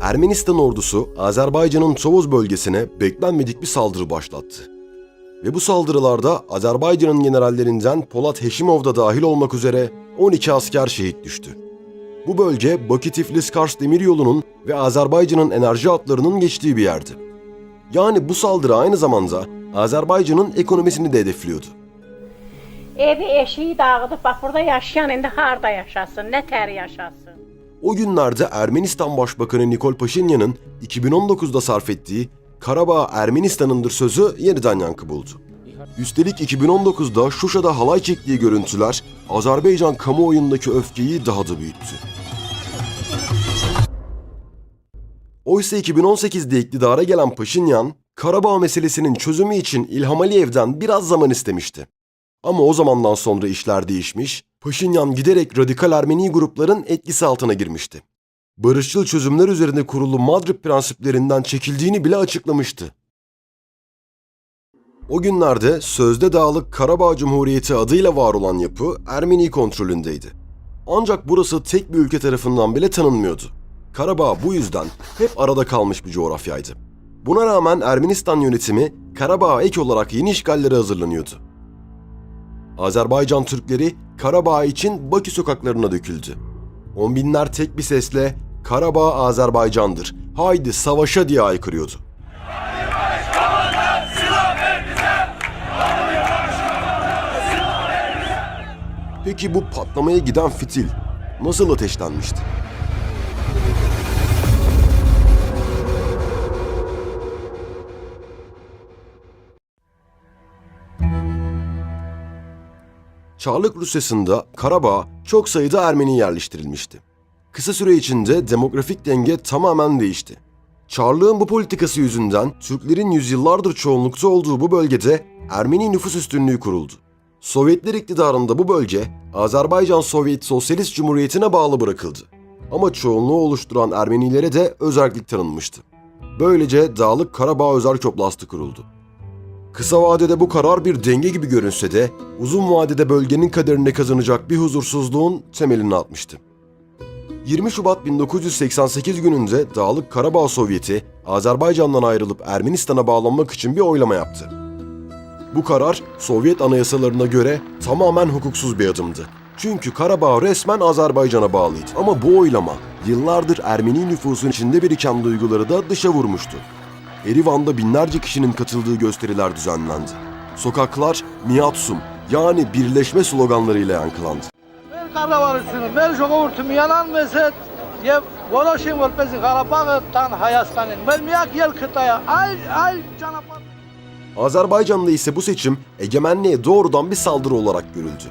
Ermenistan ordusu Azerbaycan'ın Tovuz bölgesine beklenmedik bir saldırı başlattı. Ve bu saldırılarda Azerbaycan'ın generallerinden Polat Heşimov da dahil olmak üzere 12 asker şehit düştü. Bu bölge Bakı-Tiflis-Kars demiryolunun ve Azerbaycan'ın enerji hatlarının geçtiği bir yerdi. Yani bu saldırı aynı zamanda Azerbaycan'ın ekonomisini de hedefliyordu. Evi eşiği dağıdıp bak burada yaşayan indi harda yaşasın, ne ter yaşasın. O günlerde Ermenistan Başbakanı Nikol Paşinyan'ın 2019'da sarf ettiği Karabağ Ermenistan'ındır sözü yeniden yankı buldu. Üstelik 2019'da Şuşa'da halay çektiği görüntüler Azerbaycan kamuoyundaki öfkeyi daha da büyüttü. Oysa 2018'de iktidara gelen Paşinyan, Karabağ meselesinin çözümü için İlham Aliyev'den biraz zaman istemişti. Ama o zamandan sonra işler değişmiş, Paşinyan giderek radikal Ermeni grupların etkisi altına girmişti. Barışçıl çözümler üzerine kurulu Madrid prensiplerinden çekildiğini bile açıklamıştı. O günlerde sözde dağlık Karabağ Cumhuriyeti adıyla var olan yapı Ermeni kontrolündeydi. Ancak burası tek bir ülke tarafından bile tanınmıyordu. Karabağ bu yüzden hep arada kalmış bir coğrafyaydı. Buna rağmen Ermenistan yönetimi Karabağ'a ek olarak yeni işgallere hazırlanıyordu. Azerbaycan Türkleri Karabağ için Bakü sokaklarına döküldü. On binler tek bir sesle Karabağ Azerbaycan'dır, haydi savaşa diye aykırıyordu. Peki bu patlamaya giden fitil nasıl ateşlenmişti? Çarlık Rusyası'nda Karabağ çok sayıda Ermeni yerleştirilmişti. Kısa süre içinde demografik denge tamamen değişti. Çarlığın bu politikası yüzünden Türklerin yüzyıllardır çoğunlukta olduğu bu bölgede Ermeni nüfus üstünlüğü kuruldu. Sovyetler iktidarında bu bölge Azerbaycan Sovyet Sosyalist Cumhuriyeti'ne bağlı bırakıldı. Ama çoğunluğu oluşturan Ermenilere de özellik tanınmıştı. Böylece Dağlık Karabağ Özel Çoplastı kuruldu. Kısa vadede bu karar bir denge gibi görünse de uzun vadede bölgenin kaderine kazanacak bir huzursuzluğun temelini atmıştı. 20 Şubat 1988 gününde Dağlık Karabağ Sovyeti Azerbaycan'dan ayrılıp Ermenistan'a bağlanmak için bir oylama yaptı. Bu karar Sovyet anayasalarına göre tamamen hukuksuz bir adımdı. Çünkü Karabağ resmen Azerbaycan'a bağlıydı. Ama bu oylama yıllardır Ermeni nüfusun içinde biriken duyguları da dışa vurmuştu. Erivan'da binlerce kişinin katıldığı gösteriler düzenlendi. Sokaklar Miatsum yani birleşme sloganlarıyla yankılandı. Ver karnavalısını, ver şokovurtum, yanan meset, yev Voloshin Volpezi Karabağ'tan Hayastan'ın, ver miyak yel kıtaya, ay ay canapan. Azerbaycan'da ise bu seçim egemenliğe doğrudan bir saldırı olarak görüldü.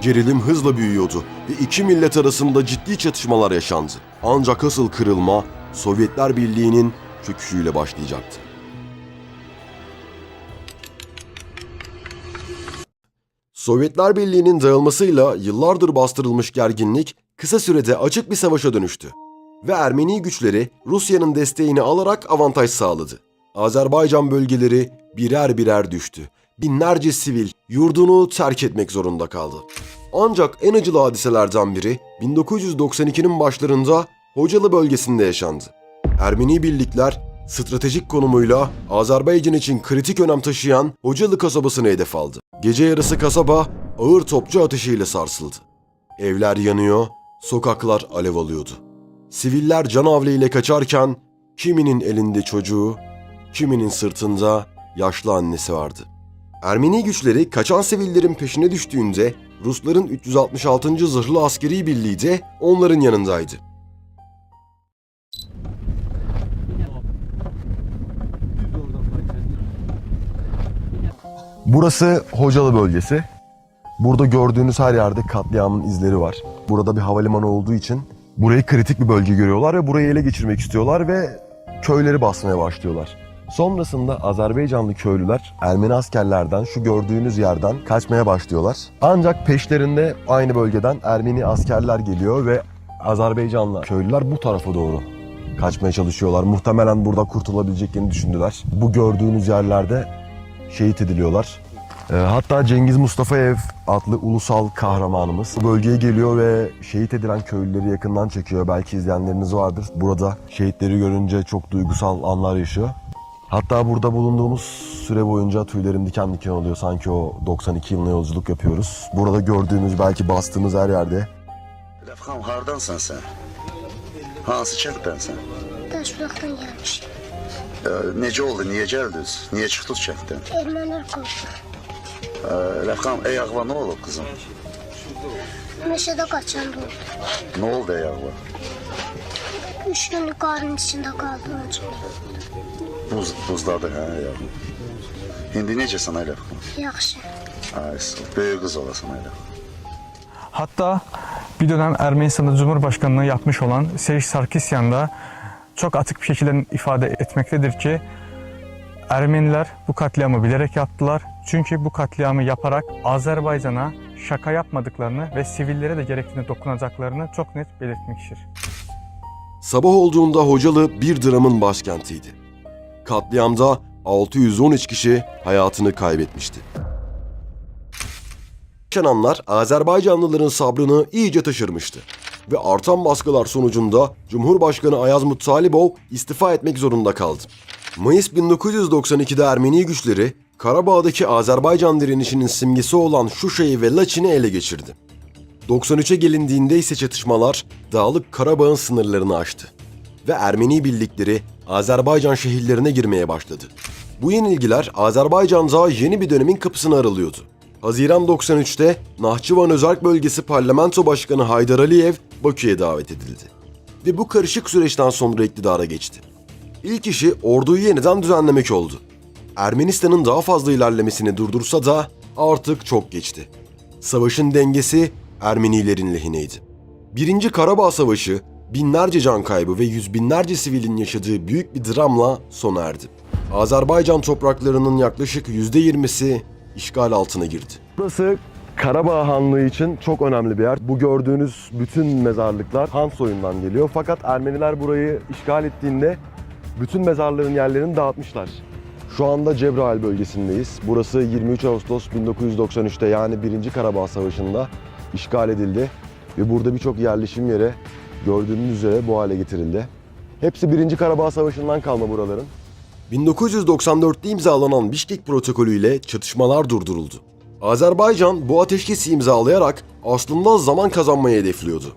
Gerilim hızla büyüyordu ve iki millet arasında ciddi çatışmalar yaşandı. Ancak asıl kırılma Sovyetler Birliği'nin çöküşüyle başlayacaktı. Sovyetler Birliği'nin dağılmasıyla yıllardır bastırılmış gerginlik kısa sürede açık bir savaşa dönüştü. Ve Ermeni güçleri Rusya'nın desteğini alarak avantaj sağladı. Azerbaycan bölgeleri birer birer düştü. Binlerce sivil yurdunu terk etmek zorunda kaldı. Ancak en acılı hadiselerden biri 1992'nin başlarında Hocalı bölgesinde yaşandı. Ermeni birlikler stratejik konumuyla Azerbaycan için kritik önem taşıyan Hocalı kasabasını hedef aldı. Gece yarısı kasaba ağır topçu ateşiyle sarsıldı. Evler yanıyor, sokaklar alev alıyordu. Siviller canavle ile kaçarken kiminin elinde çocuğu, kiminin sırtında yaşlı annesi vardı. Ermeni güçleri kaçan sivillerin peşine düştüğünde Rusların 366. Zırhlı Askeri Birliği de onların yanındaydı. Burası Hocalı bölgesi. Burada gördüğünüz her yerde katliamın izleri var. Burada bir havalimanı olduğu için burayı kritik bir bölge görüyorlar ve burayı ele geçirmek istiyorlar ve köyleri basmaya başlıyorlar. Sonrasında Azerbaycanlı köylüler Ermeni askerlerden şu gördüğünüz yerden kaçmaya başlıyorlar. Ancak peşlerinde aynı bölgeden Ermeni askerler geliyor ve Azerbaycanlı köylüler bu tarafa doğru kaçmaya çalışıyorlar. Muhtemelen burada kurtulabileceklerini düşündüler. Bu gördüğünüz yerlerde şehit ediliyorlar. Ee, hatta Cengiz Mustafaev adlı ulusal kahramanımız bu bölgeye geliyor ve şehit edilen köylüleri yakından çekiyor. Belki izleyenleriniz vardır. Burada şehitleri görünce çok duygusal anlar yaşıyor. Hatta burada bulunduğumuz süre boyunca tüylerim diken diken oluyor. Sanki o 92 yılına yolculuk yapıyoruz. Burada gördüğünüz belki bastığımız her yerde Lefkan hardansan sen? Hansı kənddənsən? Daşbulaqdan gəlmişik. Ee, necə oldu, niyə gəldiniz? Niyə çıxdınız kənddən? Ermənilər qovdu. Ee, Lefkan, ayaqla nə olub qızım? Meşədə qaçan oldu. Nə oldu ayaqla? Üç günlük qarın içində qaldı üçün. Buz, buzladı hə ayağın. İndi necəsən Lefkan? Yaxşı. Ay, böyük qız olasan Lefkan. Hatta bir dönem Ermenistan'da Cumhurbaşkanlığı yapmış olan Serj Sarkisyan da çok açık bir şekilde ifade etmektedir ki Ermeniler bu katliamı bilerek yaptılar. Çünkü bu katliamı yaparak Azerbaycan'a şaka yapmadıklarını ve sivillere de gerektiğinde dokunacaklarını çok net belirtmiştir. Sabah olduğunda Hocalı bir dramın başkentiydi. Katliamda 613 kişi hayatını kaybetmişti. Yaşananlar Azerbaycanlıların sabrını iyice taşırmıştı. Ve artan baskılar sonucunda Cumhurbaşkanı Ayaz Muttalibov istifa etmek zorunda kaldı. Mayıs 1992'de Ermeni güçleri Karabağ'daki Azerbaycan direnişinin simgesi olan Şuşa'yı ve Laçin'i ele geçirdi. 93'e gelindiğinde ise çatışmalar Dağlık Karabağ'ın sınırlarını aştı ve Ermeni birlikleri Azerbaycan şehirlerine girmeye başladı. Bu yenilgiler Azerbaycan'da yeni bir dönemin kapısını aralıyordu. Haziran 93'te Nahçıvan Özerk Bölgesi Parlamento Başkanı Haydar Aliyev Bakü'ye davet edildi. Ve bu karışık süreçten sonra iktidara geçti. İlk işi orduyu yeniden düzenlemek oldu. Ermenistan'ın daha fazla ilerlemesini durdursa da artık çok geçti. Savaşın dengesi Ermenilerin lehineydi. Birinci Karabağ Savaşı binlerce can kaybı ve yüz binlerce sivilin yaşadığı büyük bir dramla sona erdi. Azerbaycan topraklarının yaklaşık %20'si işgal altına girdi. Burası Karabağ Hanlığı için çok önemli bir yer. Bu gördüğünüz bütün mezarlıklar Han soyundan geliyor. Fakat Ermeniler burayı işgal ettiğinde bütün mezarların yerlerini dağıtmışlar. Şu anda Cebrail bölgesindeyiz. Burası 23 Ağustos 1993'te yani 1. Karabağ Savaşı'nda işgal edildi. Ve burada birçok yerleşim yeri gördüğünüz üzere bu hale getirildi. Hepsi 1. Karabağ Savaşı'ndan kalma buraların. 1994'te imzalanan Bişkek protokolü ile çatışmalar durduruldu. Azerbaycan bu ateşkesi imzalayarak aslında zaman kazanmayı hedefliyordu.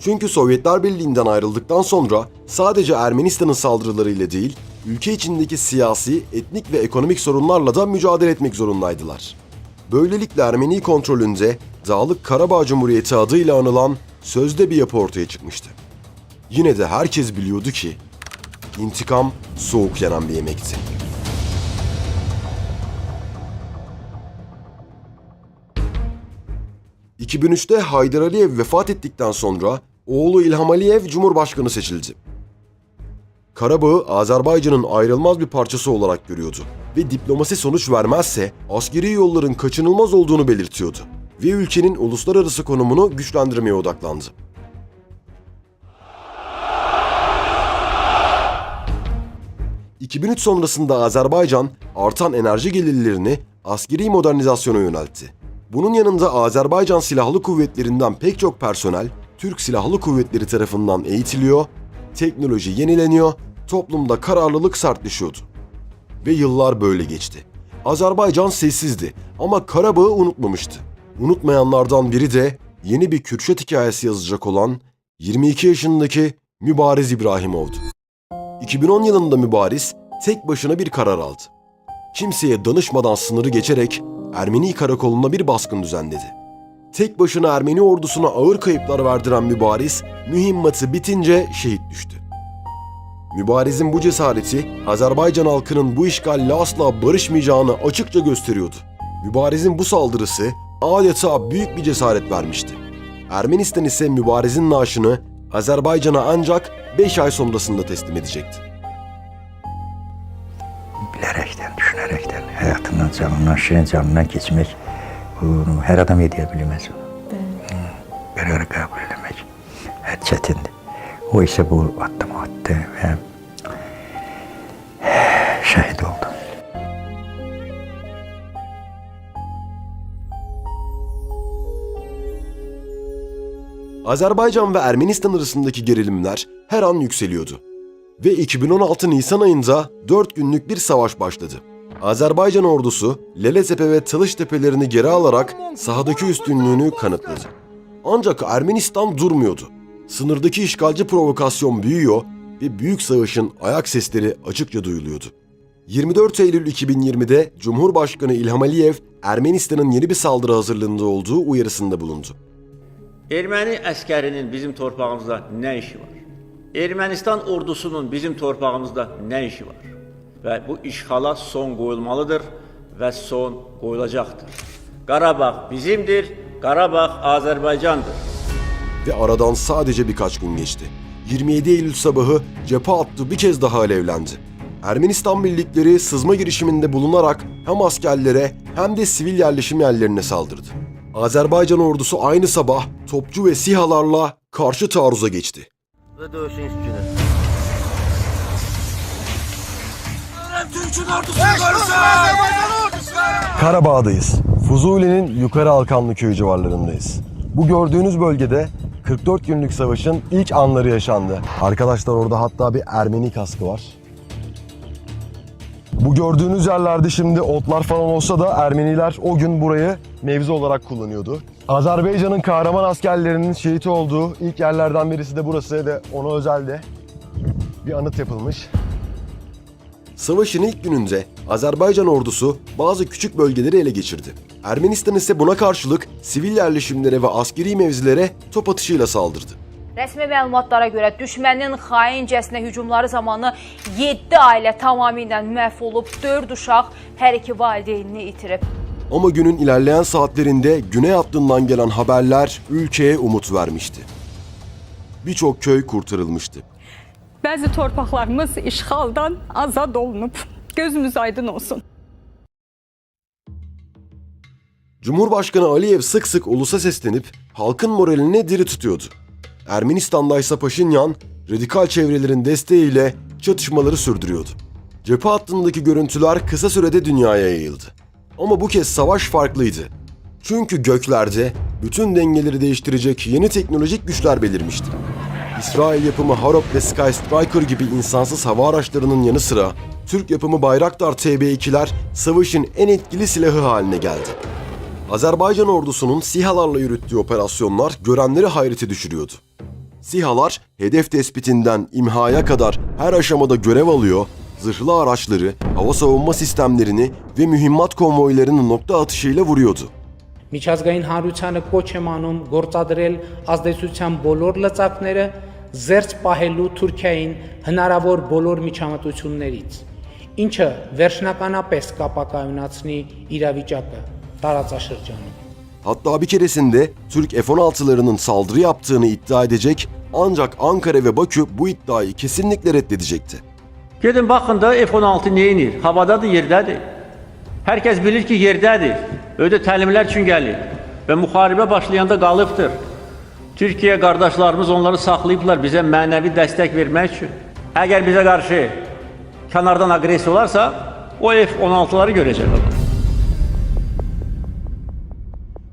Çünkü Sovyetler Birliği'nden ayrıldıktan sonra sadece Ermenistan'ın saldırılarıyla değil, ülke içindeki siyasi, etnik ve ekonomik sorunlarla da mücadele etmek zorundaydılar. Böylelikle Ermeni kontrolünde Dağlık Karabağ Cumhuriyeti adıyla anılan sözde bir yapı ortaya çıkmıştı. Yine de herkes biliyordu ki intikam soğuk yenen bir yemekti. ...2003'te Haydar Aliyev vefat ettikten sonra oğlu İlham Aliyev Cumhurbaşkanı seçildi. Karabağ'ı Azerbaycan'ın ayrılmaz bir parçası olarak görüyordu ve diplomasi sonuç vermezse askeri yolların kaçınılmaz olduğunu belirtiyordu ve ülkenin uluslararası konumunu güçlendirmeye odaklandı. ...2003 sonrasında Azerbaycan artan enerji gelirlerini askeri modernizasyona yöneltti. Bunun yanında Azerbaycan Silahlı Kuvvetleri'nden pek çok personel Türk Silahlı Kuvvetleri tarafından eğitiliyor, teknoloji yenileniyor, toplumda kararlılık sertleşiyordu. Ve yıllar böyle geçti. Azerbaycan sessizdi ama Karabağ'ı unutmamıştı. Unutmayanlardan biri de yeni bir Kürşat hikayesi yazacak olan 22 yaşındaki Mübariz İbrahimov'du. 2010 yılında Mübariz tek başına bir karar aldı. Kimseye danışmadan sınırı geçerek Ermeni karakoluna bir baskın düzenledi. Tek başına Ermeni ordusuna ağır kayıplar verdiren Mübariz, mühimmatı bitince şehit düştü. Mübariz'in bu cesareti Azerbaycan halkının bu işgalle asla barışmayacağını açıkça gösteriyordu. Mübariz'in bu saldırısı adeta büyük bir cesaret vermişti. Ermenistan ise Mübariz'in naaşını Azerbaycan'a ancak 5 ay sonrasında teslim edecekti. bilərekdən, düşünərekdən, həyatından, canından, şirin canından keçmək bunu hər adam edə bilməz onu. Hı, Qərarı qəbul etmək hər çətindir. O isə bu addımı attı və şəhid oldu. Azerbaycan ve Ermenistan arasındaki gerilimler her an yükseliyordu. Ve 2016 Nisan ayında 4 günlük bir savaş başladı. Azerbaycan ordusu Leletepe ve Tılış tepelerini geri alarak sahadaki üstünlüğünü kanıtladı. Ancak Ermenistan durmuyordu. Sınırdaki işgalci provokasyon büyüyor ve büyük savaşın ayak sesleri açıkça duyuluyordu. 24 Eylül 2020'de Cumhurbaşkanı İlham Aliyev, Ermenistan'ın yeni bir saldırı hazırlığında olduğu uyarısında bulundu. Erməni əskərinin bizim torpağımızda nə işi var? Ermənistan ordusunun bizim torpağımızda nə işi var? Və bu işğala son qoyulmalıdır və son qoyulacaqdır. Qarabağ bizimdir, Qarabağ Azərbaycandır. Ve aradan sadece birkaç gün geçti. 27 Eylül sabahı cephe hattı bir kez daha alevlendi. Ermenistan birlikleri sızma girişiminde bulunarak hem askerlere hem de sivil yerleşim yerlerine saldırdı. Azerbaycan ordusu aynı sabah topçu ve sihalarla karşı taarruza geçti. Karabağ'dayız. Fuzuli'nin Yukarı Alkanlı köyü civarlarındayız. Bu gördüğünüz bölgede 44 günlük savaşın ilk anları yaşandı. Arkadaşlar orada hatta bir Ermeni kaskı var. Bu gördüğünüz yerlerde şimdi otlar falan olsa da Ermeniler o gün burayı mevzi olarak kullanıyordu. Azerbaycan'ın kahraman askerlerinin şehit olduğu ilk yerlerden birisi de burası ve ona özel de bir anıt yapılmış. Savaşın ilk gününde Azerbaycan ordusu bazı küçük bölgeleri ele geçirdi. Ermenistan ise buna karşılık sivil yerleşimlere ve askeri mevzilere top atışıyla saldırdı. Rəsmi məlumatlara görə düşmənin xaincəsinə hücumları zamanı 7 ailə tamamilə məhv olub, 4 uşaq hər iki valideynini itirib. Ama günün ilerleyen saatlerinde güney hattından gelen haberler ülkeye umut vermişti. Birçok köy kurtarılmıştı. Bəzi torpaqlarımız işğaldan azad olunub. Gözümüz aydın olsun. Cumhurbaşkanı Aliyev sık sık ulusa seslenip halkın moralini diri tutuyordu. Ermenistan'da ise Paşinyan radikal çevrelerin desteğiyle çatışmaları sürdürüyordu. Cephe hattındaki görüntüler kısa sürede dünyaya yayıldı. Ama bu kez savaş farklıydı. Çünkü göklerde bütün dengeleri değiştirecek yeni teknolojik güçler belirmişti. İsrail yapımı Harop ve Sky Striker gibi insansız hava araçlarının yanı sıra Türk yapımı Bayraktar TB2'ler savaşın en etkili silahı haline geldi. Azerbaycan ordusunun SİHA'larla yürüttüğü operasyonlar görenleri hayrete düşürüyordu. SİHA'lar hedef tespitinden imhaya kadar her aşamada görev alıyor, zırhlı araçları, hava savunma sistemlerini ve mühimmat konvoylarını nokta atışıyla vuruyordu. Միջազգային հանրությանը կոչ եմ անում գործադրել ազդեցության բոլոր լծակները զերծ պահելու Թուրքիային հնարավոր բոլոր միջամտություններից, ինչը վերջնականապես կապակայունացնի իրավիճակը տարածաշրջանում։ Hatta bir keresinde Türk F-16'larının saldırı yaptığını iddia edecek ancak Ankara ve Bakü bu iddiayı kesinlikle reddedecekti. Gedin baxın da F-16 nə edir? Havadadır, yerdədir. Hər kəs bilir ki, yerdədir. Ödə təlimlər üçün gəlir və müharibə başlayanda qalıbdır. Türkiyə qardaşlarımız onları saxlayıblar bizə mənəvi dəstək vermək üçün. Əgər bizə qarşı kənardan aqressiya olarsa, o F-16'ları görəcək.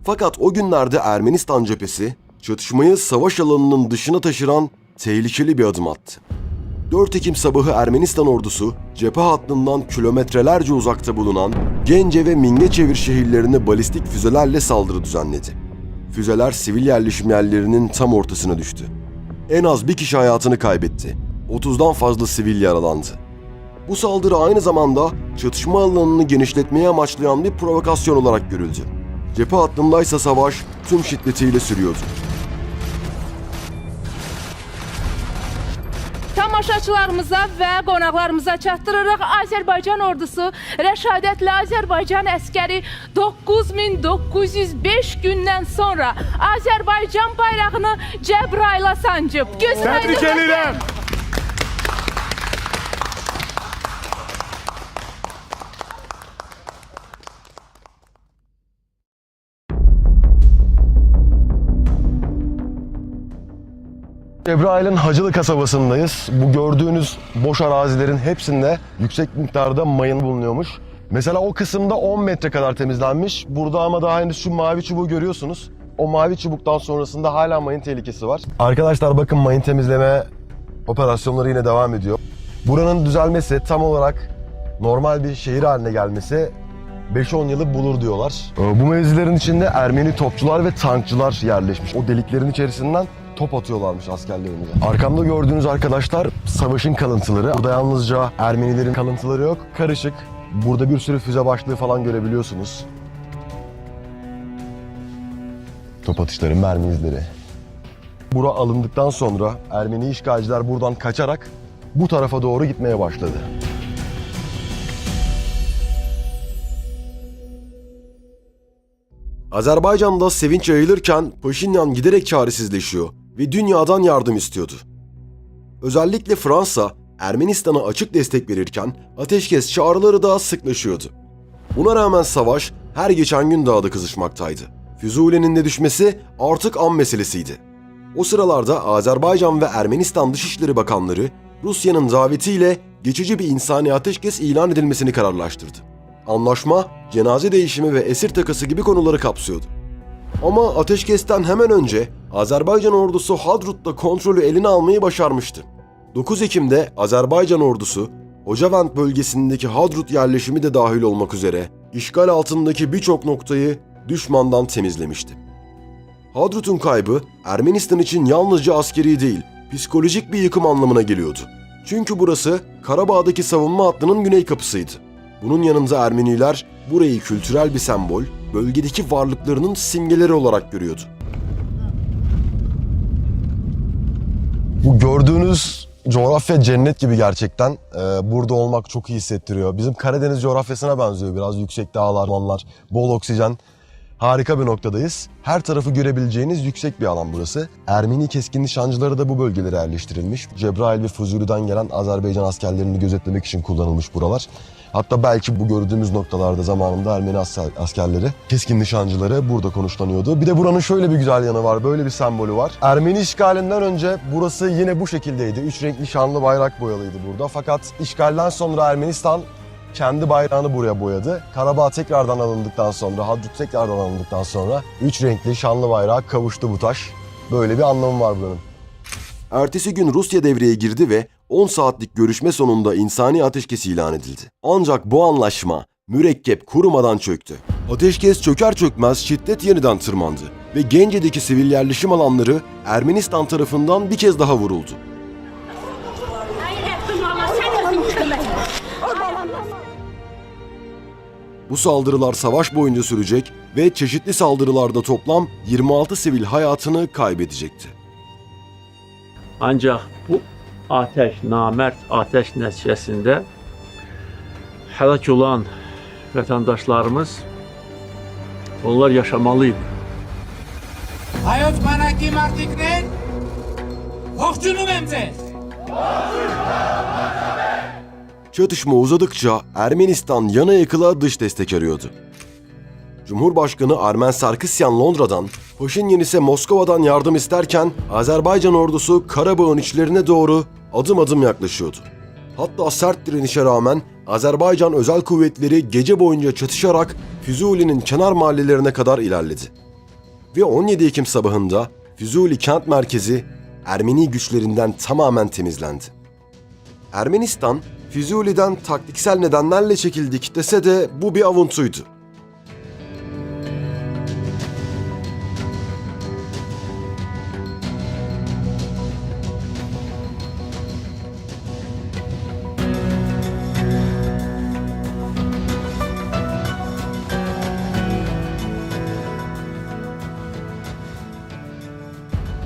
Fakat o günlerde Ermenistan cephesi çatışmayı savaş alanının dışına taşıran tehlikeli bir adım attı. 4 Ekim sabahı Ermenistan ordusu cephe hattından kilometrelerce uzakta bulunan Gence ve Mingeçevir şehirlerine balistik füzelerle saldırı düzenledi. Füzeler sivil yerleşim yerlerinin tam ortasına düştü. En az bir kişi hayatını kaybetti. 30'dan fazla sivil yaralandı. Bu saldırı aynı zamanda çatışma alanını genişletmeye amaçlayan bir provokasyon olarak görüldü. Cephe hattındaysa savaş tüm şiddetiyle sürüyordu. Tamaşaçılarımıza və qonaqlarımıza çatdırırıq Azərbaycan ordusu rəşadətli Azərbaycan əskəri 9905 gündən sonra Azərbaycan bayrağını Cəbrayla sancıb. Gözün aydın. Cebrail'in Hacılı kasabasındayız. Bu gördüğünüz boş arazilerin hepsinde yüksek miktarda mayın bulunuyormuş. Mesela o kısımda 10 metre kadar temizlenmiş. Burada ama daha henüz şu mavi çubuğu görüyorsunuz. o mavi çubuktan sonrasında hala mayın tehlikesi var. Arkadaşlar bakın mayın temizleme operasyonları yine devam ediyor. Buranın düzelmesi tam olarak normal bir şehir haline gelmesi 5-10 yılı bulur diyorlar. Ee, Bu mevzilerin içinde Ermeni topçular ve tankçılar yerleşmiş. O deliklerin içerisinden top atıyorlarmış askerlerimize. Arkamda gördüğünüz arkadaşlar savaşın kalıntıları. Burada yalnızca Ermenilerin kalıntıları yok. Karışık. Burada bir sürü füze başlığı falan görebiliyorsunuz. Top atışları, mermi izleri. Bura alındıktan sonra Ermeni işgalciler buradan kaçarak bu tarafa doğru gitmeye başladı. Azerbaycan'da sevinç yayılırken Paşinyan giderek çaresizleşiyor ve dünyadan yardım istiyordu. Özellikle Fransa, Ermenistan'a açık destek verirken ateşkes çağrıları da sıklaşıyordu. Buna rağmen savaş her geçen gün daha da kızışmaktaydı. Füzuli'nin de düşmesi artık an meselesiydi. O sıralarda Azerbaycan ve Ermenistan Dışişleri Bakanları Rusya'nın davetiyle geçici bir insani ateşkes ilan edilmesini kararlaştırdı. Anlaşma, cenaze değişimi ve esir takası gibi konuları kapsıyordu. Ama ateşkesten hemen önce Azerbaycan ordusu Hadrut'ta kontrolü eline almayı başarmıştı. 9 Ekim'de Azerbaycan ordusu Hocavent bölgesindeki Hadrut yerleşimi de dahil olmak üzere işgal altındaki birçok noktayı düşmandan temizlemişti. Hadrut'un kaybı Ermenistan için yalnızca askeri değil, psikolojik bir yıkım anlamına geliyordu. Çünkü burası Karabağ'daki savunma hattının güney kapısıydı. Bunun yanında Ermeniler burayı kültürel bir sembol, bölgedeki varlıklarının simgeleri olarak görüyordu. Bu gördüğünüz coğrafya cennet gibi gerçekten. Ee, burada olmak çok iyi hissettiriyor. Bizim Karadeniz coğrafyasına benziyor biraz. Yüksek dağlar, ormanlar, bol oksijen. Harika bir noktadayız. Her tarafı görebileceğiniz yüksek bir alan burası. Ermeni keskin nişancıları da bu bölgelere yerleştirilmiş. Cebrail ve Fuzuli'den gelen Azerbaycan askerlerini gözetlemek için kullanılmış buralar. Hatta belki bu gördüğümüz noktalarda zamanında Ermeni asker- askerleri, keskin nişancıları burada konuşlanıyordu. Bir de buranın şöyle bir güzel yanı var, böyle bir sembolü var. Ermeni işgalinden önce burası yine bu şekildeydi. Üç renkli şanlı bayrak boyalıydı burada. Fakat işgalden sonra Ermenistan kendi bayrağını buraya boyadı. Karabağ tekrardan alındıktan sonra, Hadrut tekrardan alındıktan sonra üç renkli şanlı bayrağa kavuştu bu taş. Böyle bir anlamı var buranın. Ertesi gün Rusya devreye girdi ve 10 saatlik görüşme sonunda insani ateşkes ilan edildi. Ancak bu anlaşma mürekkep kurumadan çöktü. Ateşkes çöker çökmez şiddet yeniden tırmandı ve Gence'deki sivil yerleşim alanları Ermenistan tarafından bir kez daha vuruldu. Bu saldırılar savaş boyunca sürecek ve çeşitli saldırılarda toplam 26 sivil hayatını kaybedecekti. Ancaq bu ateş, namert ateş nəticəsində həlak olan vətəndaşlarımız onlar yaşamalıydı. Hayat bana kim artık ne? Hokçunu memze. Çatışma uzadıkça Ermenistan yana yakıla dış destek arıyordu. Cumhurbaşkanı Armen Sarkisyan Londra'dan Paşinyan ise Moskova'dan yardım isterken Azerbaycan ordusu Karabağ'ın içlerine doğru adım adım yaklaşıyordu. Hatta sert direnişe rağmen Azerbaycan özel kuvvetleri gece boyunca çatışarak Füzuli'nin kenar mahallelerine kadar ilerledi. Ve 17 Ekim sabahında Füzuli kent merkezi Ermeni güçlerinden tamamen temizlendi. Ermenistan, Füzuli'den taktiksel nedenlerle çekildik dese de bu bir avuntuydu.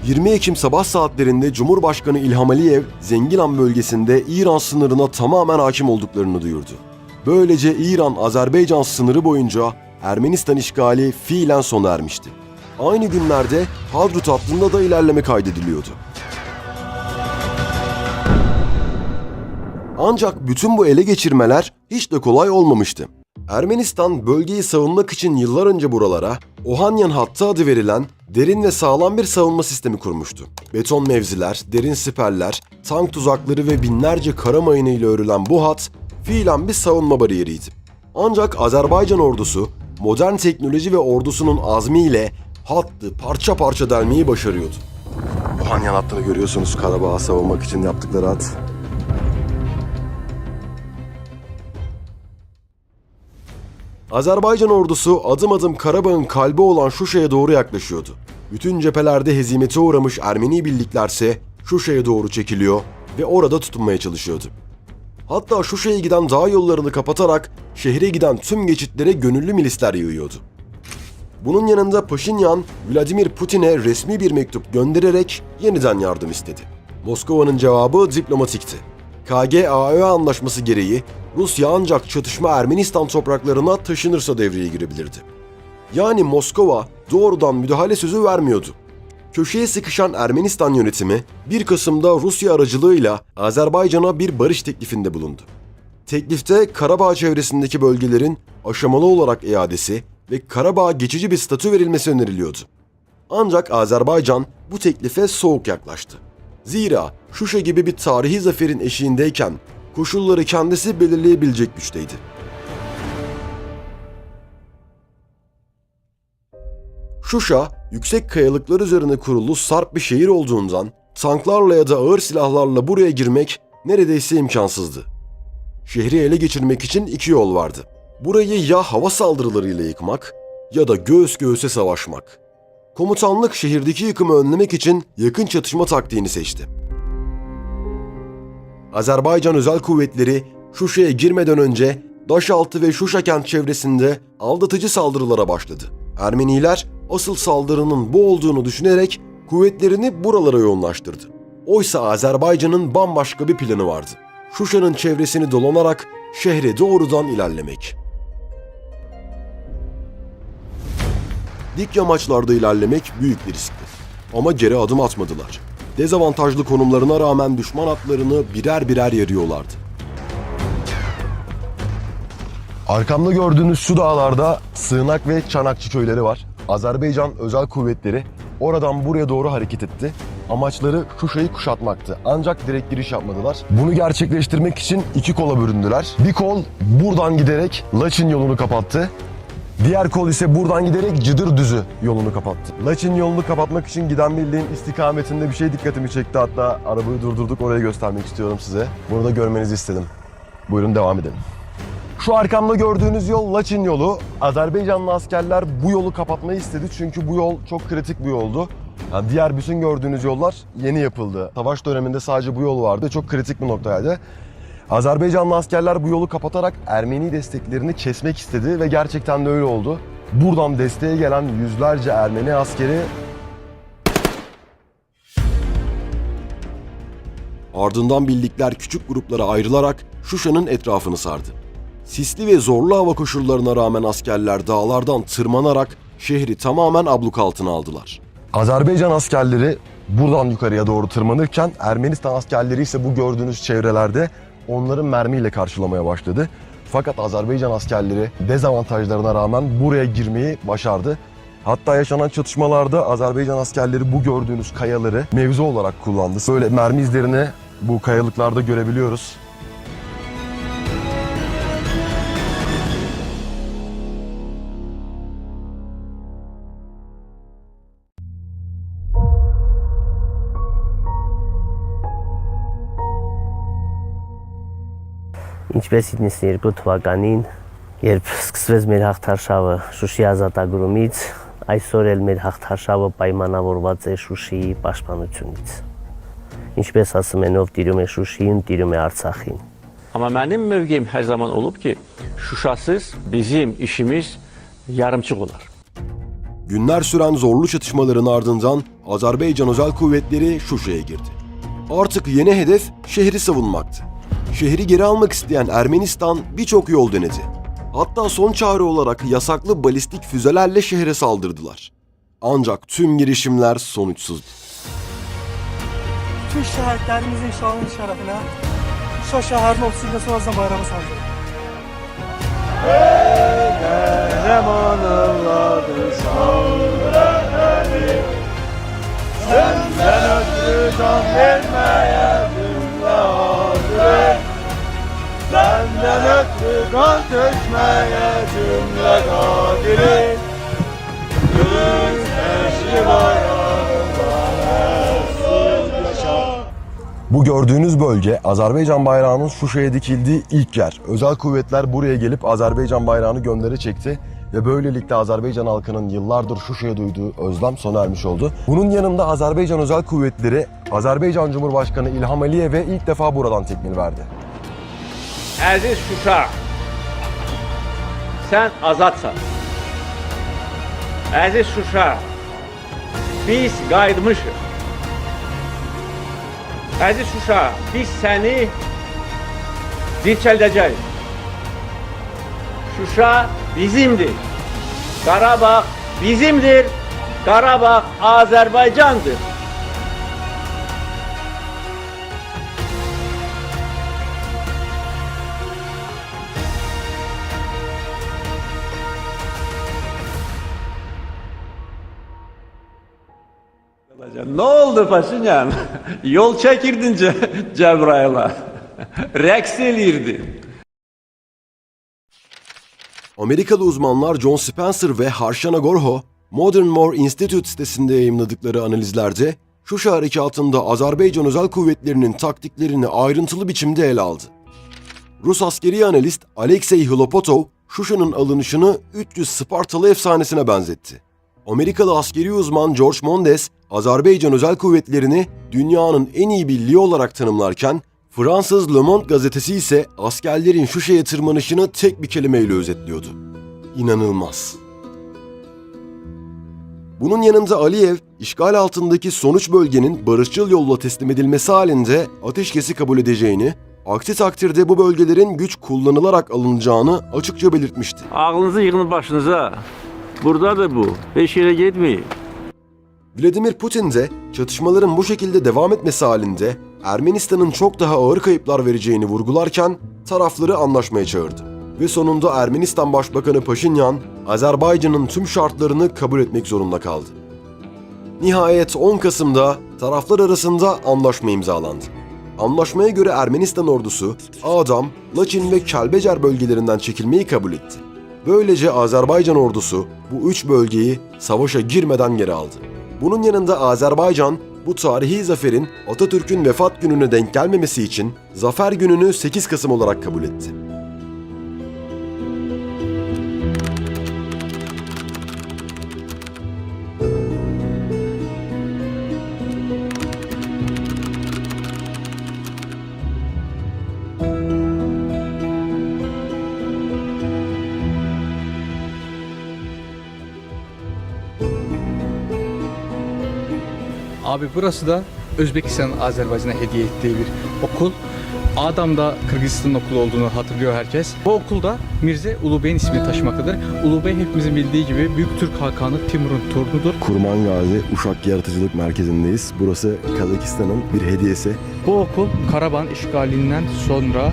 ...20 Ekim sabah saatlerinde Cumhurbaşkanı İlham Aliyev, Zengilan bölgesinde İran sınırına tamamen hakim olduklarını duyurdu. Böylece İran-Azerbaycan sınırı boyunca Ermenistan işgali fiilen sona ermişti. Aynı günlerde Hadrut hattında da ilerleme kaydediliyordu. Ancak bütün bu ele geçirmeler hiç de kolay olmamıştı. Ermenistan bölgeyi savunmak için yıllar önce buralara Ohanyan hattı adı verilen derin ve sağlam bir savunma sistemi kurmuştu. Beton mevziler, derin siperler, tank tuzakları ve binlerce kara mayını ile örülen bu hat fiilen bir savunma bariyeriydi. Ancak Azerbaycan ordusu modern teknoloji ve ordusunun azmiyle hattı parça parça delmeyi başarıyordu. Bu Hanyan hattını görüyorsunuz Karabağ'ı savunmak için yaptıkları hat. Azerbaycan ordusu adım adım Karabağ'ın kalbi olan Şuşa'ya doğru yaklaşıyordu. Bütün cephelerde hezimete uğramış Ermeni birliklerse Şuşa'ya doğru çekiliyor ve orada tutunmaya çalışıyordu. Hatta Şuşa'ya giden dağ yollarını kapatarak şehre giden tüm geçitlere gönüllü milisler yığıyordu. Bunun yanında Paşinyan, Vladimir Putin'e resmi bir mektup göndererek yeniden yardım istedi. Moskova'nın cevabı diplomatikti. KGAÖ anlaşması gereği Rusya ancak çatışma Ermenistan topraklarına taşınırsa devreye girebilirdi. Yani Moskova doğrudan müdahale sözü vermiyordu. Köşeye sıkışan Ermenistan yönetimi 1 Kasım'da Rusya aracılığıyla Azerbaycan'a bir barış teklifinde bulundu. Teklifte Karabağ çevresindeki bölgelerin aşamalı olarak iadesi ve Karabağ'a geçici bir statü verilmesi öneriliyordu. Ancak Azerbaycan bu teklife soğuk yaklaştı. Zira Şuşa gibi bir tarihi zaferin eşiğindeyken koşulları kendisi belirleyebilecek güçteydi. Şuşa, yüksek kayalıklar üzerine kurulu sarp bir şehir olduğundan tanklarla ya da ağır silahlarla buraya girmek neredeyse imkansızdı. Şehri ele geçirmek için iki yol vardı. Burayı ya hava saldırılarıyla yıkmak ya da göğüs göğüse savaşmak. Komutanlık şehirdeki yıkımı önlemek için yakın çatışma taktiğini seçti. Azerbaycan özel kuvvetleri Şuşa'ya girmeden önce Daşaltı ve Şuşa kent çevresinde aldatıcı saldırılara başladı. Ermeniler asıl saldırının bu olduğunu düşünerek kuvvetlerini buralara yoğunlaştırdı. Oysa Azerbaycan'ın bambaşka bir planı vardı. Şuşa'nın çevresini dolanarak şehre doğrudan ilerlemek. Dik yamaçlarda ilerlemek büyük bir riskti. Ama geri adım atmadılar. Dezavantajlı konumlarına rağmen düşman atlarını birer birer yarıyorlardı. Arkamda gördüğünüz şu dağlarda Sığınak ve Çanakçı köyleri var. Azerbaycan özel kuvvetleri oradan buraya doğru hareket etti. Amaçları Şuşa'yı kuşatmaktı. Ancak direkt giriş yapmadılar. Bunu gerçekleştirmek için iki kola büründüler. Bir kol buradan giderek Laçin yolunu kapattı. Diğer kol ise buradan giderek Cıdır Düzü yolunu kapattı. Laçin yolunu kapatmak için giden birliğin istikametinde bir şey dikkatimi çekti. Hatta arabayı durdurduk orayı göstermek istiyorum size. Bunu da görmenizi istedim. Buyurun devam edelim. Şu arkamda gördüğünüz yol Laçin yolu. Azerbaycanlı askerler bu yolu kapatmayı istedi çünkü bu yol çok kritik bir yoldu. Yani diğer bütün gördüğünüz yollar yeni yapıldı. Savaş döneminde sadece bu yol vardı. Çok kritik bir noktaydı. Azerbaycanlı askerler bu yolu kapatarak Ermeni desteklerini kesmek istedi ve gerçekten de öyle oldu. Buradan desteğe gelen yüzlerce Ermeni askeri Ardından birlikler küçük gruplara ayrılarak Şuşa'nın etrafını sardı. Sisli ve zorlu hava koşullarına rağmen askerler dağlardan tırmanarak şehri tamamen abluk altına aldılar. Azerbaycan askerleri buradan yukarıya doğru tırmanırken Ermenistan askerleri ise bu gördüğünüz çevrelerde onların mermiyle karşılamaya başladı. Fakat Azerbaycan askerleri dezavantajlarına rağmen buraya girmeyi başardı. Hatta yaşanan çatışmalarda Azerbaycan askerleri bu gördüğünüz kayaları mevzu olarak kullandı. Böyle mermi izlerini bu kayalıklarda görebiliyoruz. Ինչպես 92 թվականին, երբ սկսվեց մեր հաղթարշավը Շուշի ազատագրումից, այսօր էլ մեր հաղթարշավը պայմանավորված է Շուշիի պաշտպանությունից։ Ինչպես ասում են, ով տիրում է Շուշիին, տիրում է Արցախին։ Amma mənim mövqeyim hər zaman olub ki, Şuşasız bizim işimiz yarımçıq olar. Günler süren zorlu çatışmaların ardından Azerbaycan özel kuvvetleri Şuşa'ya girdi. Artık yeni hedef şehri savunmaktı. Şehri geri almak isteyen Ermenistan birçok yol denedi. Hatta son çare olarak yasaklı balistik füzelerle şehre saldırdılar. Ancak tüm girişimler sonuçsuzdu. Tüm şehitlerimizin şanı şerefine Şuşa şehrin 30 Sivas'tan bayramı saldırdı. Senden ötürü Benden öptü kan dökmeye cümle kadiri Gül eşi Bu gördüğünüz bölge Azerbaycan bayrağının Şuşa'ya dikildiği ilk yer. Özel kuvvetler buraya gelip Azerbaycan bayrağını göndere çekti ve böylelikle Azerbaycan halkının yıllardır Şuşa'ya duyduğu özlem sona ermiş oldu. Bunun yanında Azerbaycan Özel Kuvvetleri Azerbaycan Cumhurbaşkanı İlham Aliyev'e ilk defa buradan tekmil verdi. Əziz Şuşa, sən azadsan. Əziz Şuşa, biz qayıtmışıq. Əziz Şuşa, biz səni dirçəldəcəyik. Şuşa bizimdir. Qarabağ bizimdir. Qarabağ Azərbaycandır. Oldu Paşinyan? Yol çekirdin Ce- Cebrail'a. Reks elirdin. Amerikalı uzmanlar John Spencer ve Harshana Gorho, Modern War Institute sitesinde yayımladıkları analizlerde Şuşa harekatında Azerbaycan özel kuvvetlerinin taktiklerini ayrıntılı biçimde ele aldı. Rus askeri analist Alexey Hlopotov, Şuşa'nın alınışını 300 Spartalı efsanesine benzetti. Amerikalı askeri uzman George Mondes, Azerbaycan özel kuvvetlerini dünyanın en iyi birliği olarak tanımlarken, Fransız Le Monde gazetesi ise askerlerin Şuşa'ya tırmanışını tek bir kelimeyle özetliyordu. İnanılmaz. Bunun yanında Aliyev, işgal altındaki sonuç bölgenin barışçıl yolla teslim edilmesi halinde ateşkesi kabul edeceğini, aksi takdirde bu bölgelerin güç kullanılarak alınacağını açıkça belirtmişti. Ağlınızı yığın başınıza. Buradadır bu. Beş yere gitmeyin. Vladimir Putin de çatışmaların bu şekilde devam etmesi halinde Ermenistan'ın çok daha ağır kayıplar vereceğini vurgularken tarafları anlaşmaya çağırdı. Ve sonunda Ermenistan Başbakanı Paşinyan, Azerbaycan'ın tüm şartlarını kabul etmek zorunda kaldı. Nihayet 10 Kasım'da taraflar arasında anlaşma imzalandı. Anlaşmaya göre Ermenistan ordusu Adam, Laçin ve Kelbecer bölgelerinden çekilmeyi kabul etti. Böylece Azerbaycan ordusu bu üç bölgeyi savaşa girmeden geri aldı. Bunun yanında Azerbaycan bu tarihi zaferin Atatürk'ün vefat gününe denk gelmemesi için Zafer Günü'nü 8 Kasım olarak kabul etti. Abi burası da Özbekistan'ın Azerbaycan'a hediye ettiği bir okul. Adam'da Kırgızistan'ın okulu olduğunu hatırlıyor herkes. Bu okulda Mirze Ulubey'in ismini taşımaktadır. Ulubey hepimizin bildiği gibi Büyük Türk Hakanı Timur'un torunudur. Kurman Gazi Uşak Yaratıcılık Merkezi'ndeyiz. Burası Kazakistan'ın bir hediyesi. Bu okul Karaban işgalinden sonra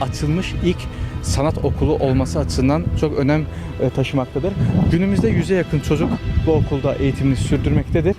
açılmış ilk sanat okulu olması açısından çok önem e, taşımaktadır. Günümüzde yüze yakın çocuk bu okulda eğitimini sürdürmektedir.